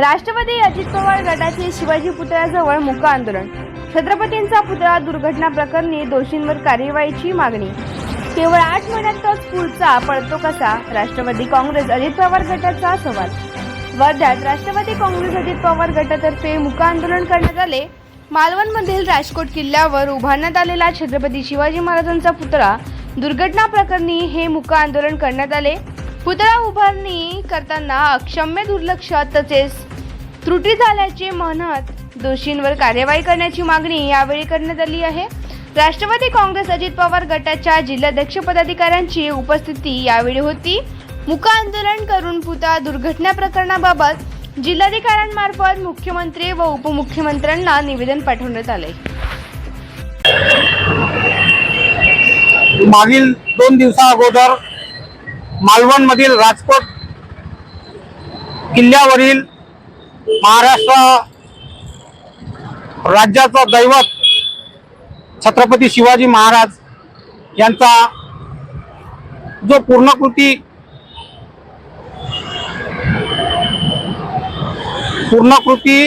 राष्ट्रवादी अजित पवार गटाचे शिवाजी पुतळ्याजवळ मुका आंदोलन. छत्रपतींचा पुतळा दुर्घटना प्रकरणी दोषींवर कार्यवाहीची मागणी. केवळ आठ महिन्यातच पुढचा पडतो कसा? राष्ट्रवादी काँग्रेस अजित पवार गटाचा सवाल. वर्ध्यात राष्ट्रवादी काँग्रेस अजित पवार गटातर्फे मुक आंदोलन करण्यात आले. मालवणमधील राजकोट किल्ल्यावर उभारण्यात आलेला छत्रपती शिवाजी महाराजांचा पुतळा दुर्घटना प्रकरणी हे मुक आंदोलन करण्यात आले. पुतळा उभारणी करताना अक्षम्य दुर्लक्ष तसेच त्रुटी झाल्याचे म्हणत दोषींवर कार्यवाही करण्याची मागणी यावेळी करण्यात आली आहे. राष्ट्रवादी काँग्रेस अजित पवार गटाच्या जिल्हाध्यक्ष पदाधिकाऱ्यांची उपस्थिती यावेळी होती. मुका आंदोलन करून पुता दुर्घटना प्रकरणाबाबत जिल्हाधिकाऱ्यांमार्फत मुख्यमंत्री व उपमुख्यमंत्र्यांना निवेदन पाठवण्यात आले. मागील दोन दिवसा अगोदर मालवणमधील राजकोट किल्ल्यावरील महाराष्ट्र राज्याचं दैवत छत्रपती शिवाजी महाराज यांचा जो पूर्णकृती पूर्णकृती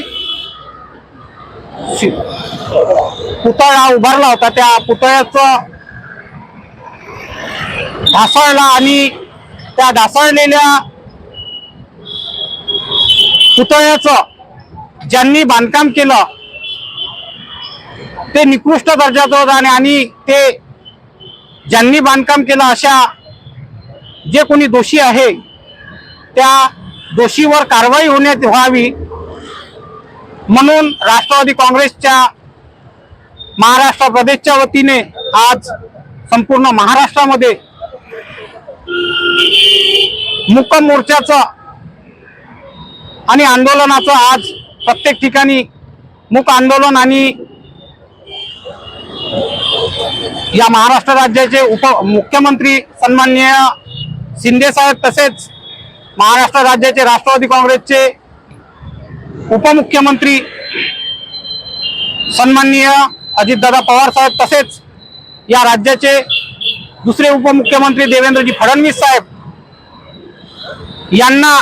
शि- पुतळा उभारला होता त्या पुतळ्याचं ढासळला आणि त्या ढासळलेल्या पुतळ्याचं ज्यांनी बांधकाम केलं ते निकृष्ट दर्जाचं होतं आणि ते ज्यांनी बांधकाम केलं अशा जे कोणी दोषी आहे त्या दोषीवर कारवाई होण्यात व्हावी म्हणून राष्ट्रवादी काँग्रेसच्या महाराष्ट्र प्रदेशच्या वतीने आज संपूर्ण महाराष्ट्रामध्ये मुक्काम मोर्चाचं आणि आंदोलनाचं आज प्रत्येक ठिकाणी मूक आंदोलन आणि या महाराष्ट्र राज्याचे उप मुख्यमंत्री सन्माननीय शिंदे साहेब तसेच महाराष्ट्र राज्याचे राष्ट्रवादी काँग्रेसचे उपमुख्यमंत्री सन्माननीय अजितदादा पवार साहेब तसेच या राज्याचे दुसरे उपमुख्यमंत्री देवेंद्रजी फडणवीस साहेब यांना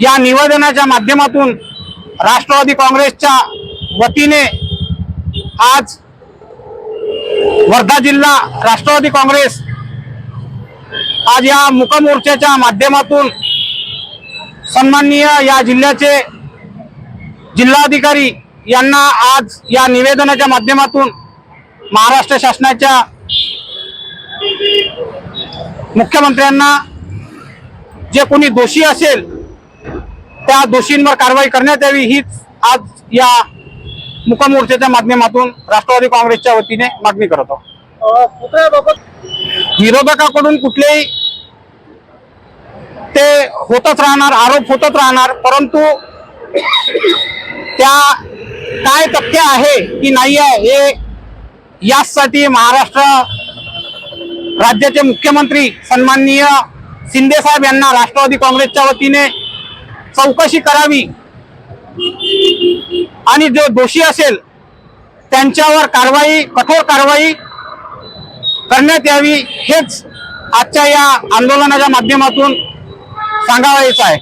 या निवेदनाच्या माध्यमातून राष्ट्रवादी काँग्रेसच्या वतीने आज वर्धा जिल्हा राष्ट्रवादी काँग्रेस आज या मुकमोर्चाच्या माध्यमातून सन्माननीय या जिल्ह्याचे जिल्हाधिकारी यांना आज या निवेदनाच्या माध्यमातून महाराष्ट्र शासनाच्या मुख्यमंत्र्यांना जे कोणी दोषी असेल त्या दोषींवर कारवाई करण्यात यावी हीच आज या मुकमोर्चाच्या माध्यमातून राष्ट्रवादी काँग्रेसच्या वतीने मागणी करत आहोत. विरोधकाकडून कुठलेही ते होतच राहणार आरोप होतच राहणार परंतु त्या काय तथ्य आहे की नाही आहे हे यासाठी महाराष्ट्र राज्याचे मुख्यमंत्री सन्माननीय शिंदे साहेब यांना राष्ट्रवादी काँग्रेसच्या वतीने चौकशी करावी. आणि जो दोषी असेल त्यांच्यावर कारवाई कठोर कारवाई करण्यात यावी हेच आजच्या या आंदोलनाच्या माध्यमातून सांगावायचं आहे.